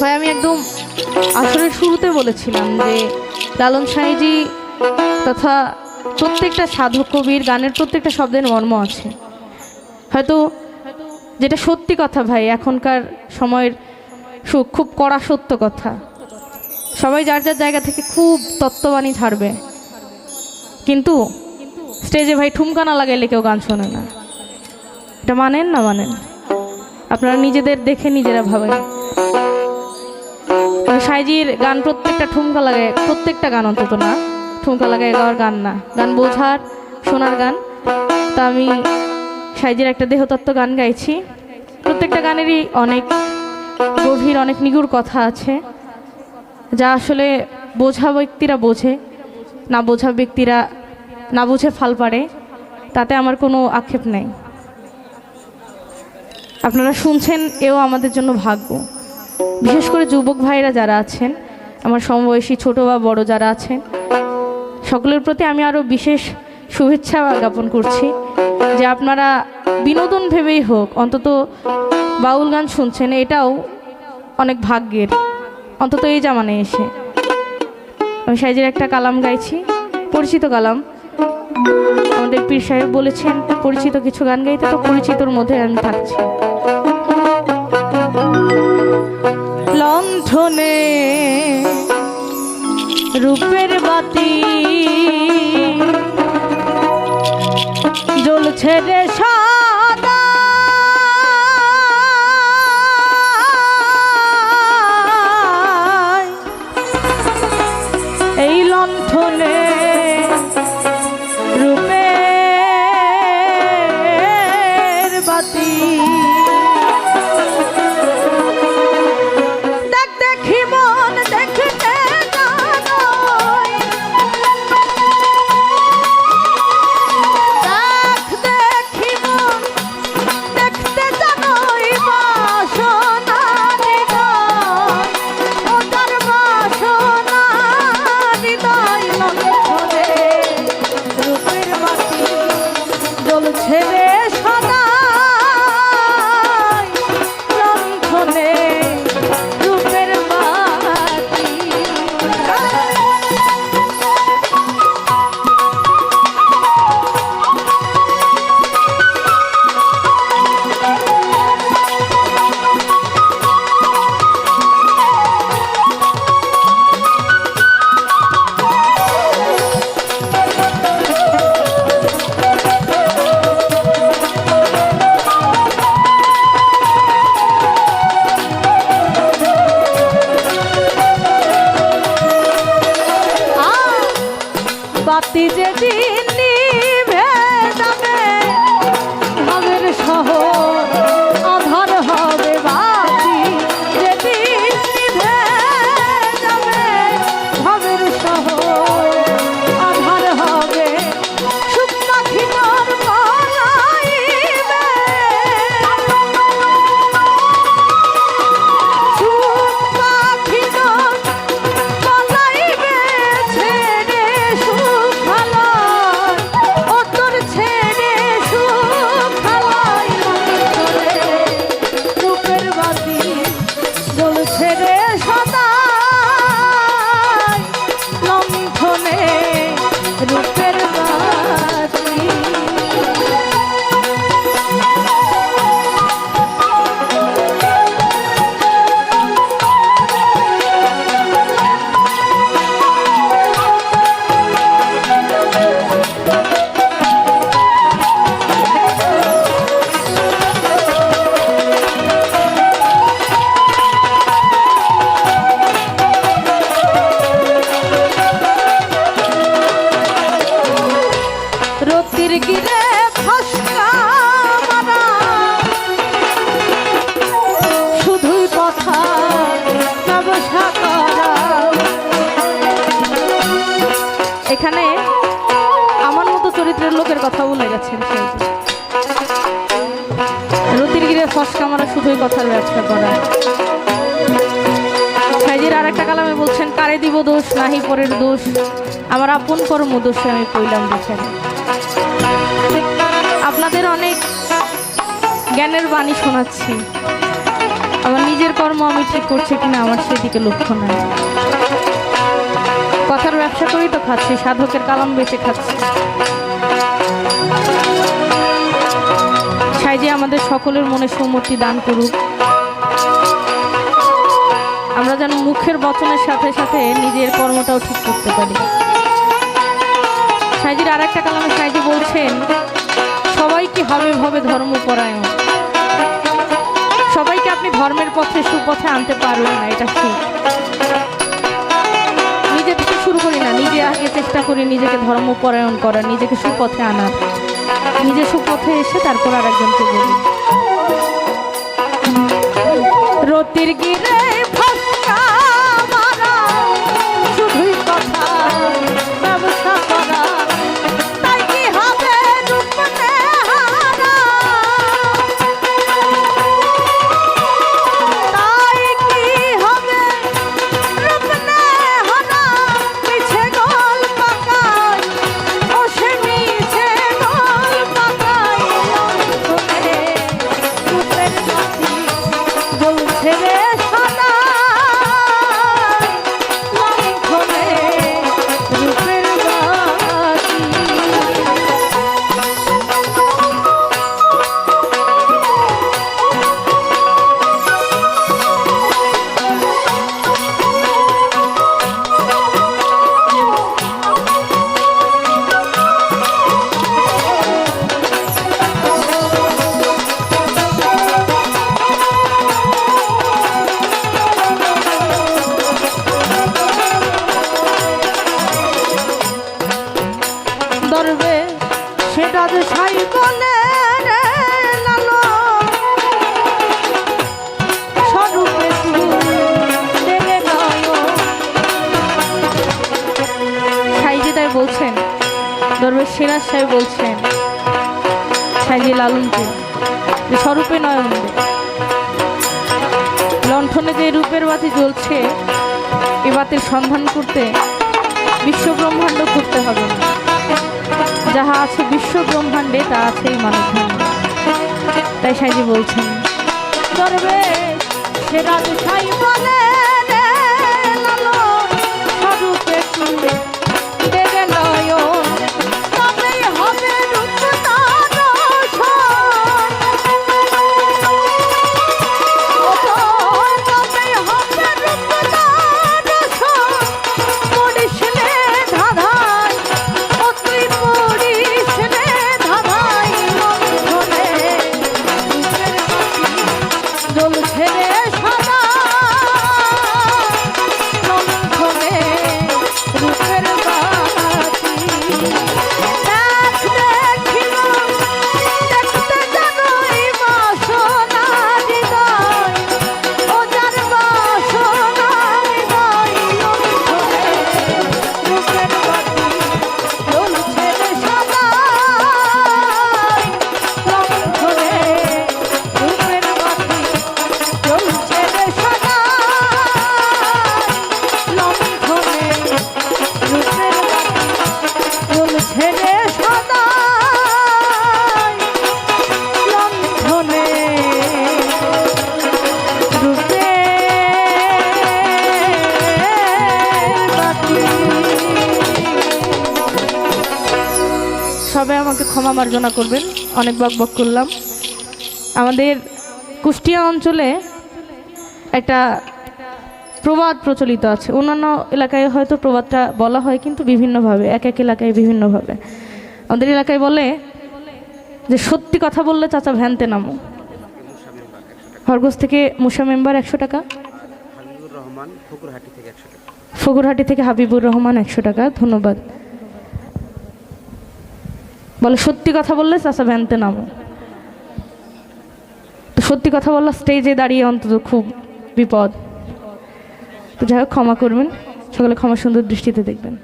ভাই, আমি একদম আসলে শুরুতে বলেছিলাম যে লালন সাঁইজি তথা প্রত্যেকটা সাধক কবির গানের প্রত্যেকটা শব্দের মর্ম আছে। হয়তো যেটা সত্যি কথা ভাই, এখনকার সময়ের সু- খুব কড়া সত্য কথা। সবাই যার যার জায়গা থেকে খুব তত্ত্ববাণী ছাড়বে কিন্তু স্টেজে ভাই ঠুমকা না লাগাইলে কেউ গান শোনে না। এটা মানেন না মানেন? আপনারা নিজেদের দেখে নিজেরা ভাবেন। সাইজির গান প্রত্যেকটা ঠুমকা লাগায়, প্রত্যেকটা গান অন্তত না, ঠুমকা লাগায় গাওয়ার গান না। গান বোঝার, শোনার গান। তা আমি সাইজির একটা দেহতত্ত্ব গান গাইছি। প্রত্যেকটা গানেরই অনেক গভীর, অনেক নিগুড় কথা আছে। যা আসলে বোঝা ব্যক্তিরা বোঝে, না বোঝা ব্যক্তিরা, না বুঝে ফাল পারে তাতে আমার কোনো আক্ষেপ নেই। আপনারা শুনছেন, এও আমাদের জন্য ভাগ্য। বিশেষ করে যুবক ভাইরা যারা আছেন, আমার সমবয়সী ছোট বা বড় যারা আছেন, সকলের প্রতি আমি আরও বিশেষ শুভেচ্ছা জ্ঞাপন করছি যে আপনারা বিনোদন ভেবেই হোক, অন্তত বাউল গান শুনছেন, এটাও অনেক ভাগ্যের। অন্তত এই জামানে এসে। আমি সাইজের একটা কালাম গাইছি, পরিচিত কালাম। আমাদের পীর সাহেব বলেছেন, পরিচিত কিছু গান গাইতে তো পরিচিতর মধ্যে আমি থাকছি। লণ্ঠনে রূপের বাতি জ্বলছে রে সাদা রে বাতি যে এখানে আমার মতো চরিত্রের লোকের কথা বলে গেছেন রতির গিরে ফসকা মারা শুধুই কথার ব্যবসা করা। সাইজের আর একটা কালামে বলছেন, কারে দিব দোষ, নাহি পরের দোষ? আমার আপন কর্ম দোষে আমি কইলাম বিচারে আপনাদের অনেক জ্ঞানের বাণী শোনাচ্ছি। আমার নিজের কর্ম আমি ঠিক করছি কিনা আমার সেদিকে লক্ষ্য নাই। কথার ব্যবসা করেই তো খাচ্ছি, সাধকের কালাম বেচে খাচ্ছি। সাইজে আমাদের সকলের মনে সম্মতি দান করুক। আমরা যেন মুখের বচনের সাথে সাথে নিজের কর্মটাও ঠিক করতে পারি। সাইজির আর একটা কালামে সাইজি বলছেন সবাইকে হবে ভাবে ধর্মপরায়ণ আপনি ধর্মের পথে, সুপথে আনতে পারবেন না, এটা ঠিক। নিজে থেকে শুরু করি না, নিজে আগে চেষ্টা করি নিজেকে ধর্মপরায়ণ করা, নিজেকে সুপথে আনা। নিজে সুপথে এসে তারপর আর একজনকে বলি। রতির গিরে দরবে সিরাজ সাহেব বলছেন সাইজি লালনকে যে স্বরূপে নয়ন লণ্ঠনে যে রূপের বাতি জ্বলছে, এ বাতির সন্ধান করতে বিশ্ব ব্রহ্মাণ্ড করতে হবে যাহা আছে বিশ্ব ব্রহ্মাণ্ডে তা আছে এই ব্রহ্মাণ্ডে। তাই সাইজি বলছেন সে রাজ সাই বলে আমাকে ক্ষমা মার্জনা করবেন। অনেক বক বক করলাম। আমাদের কুষ্টিয়া অঞ্চলে একটা প্রবাদ প্রচলিত আছে। অন্যান্য এলাকায় হয়তো প্রবাদটা বলা হয় কিন্তু বিভিন্নভাবে এক এক এলাকায় বিভিন্নভাবে। আমাদের এলাকায় বলে যে সত্যি কথা বললে চাচা ভ্যানতে নামো। খরগোশ থেকে মুসা মেম্বার একশো টাকা। ফুকুরহাটি থেকে একশো টাকা। ফগুরহাটি থেকে হাবিবুর রহমান একশো টাকা। ধন্যবাদ। বলে, সত্যি কথা বললে চাষা ভ্যানতে নামো। তো সত্যি কথা বলল স্টেজে দাঁড়িয়ে অন্তত খুব বিপদ। তো যাই হোক, ক্ষমা করবেন। সকলে ক্ষমা সুন্দর দৃষ্টিতে দেখবেন।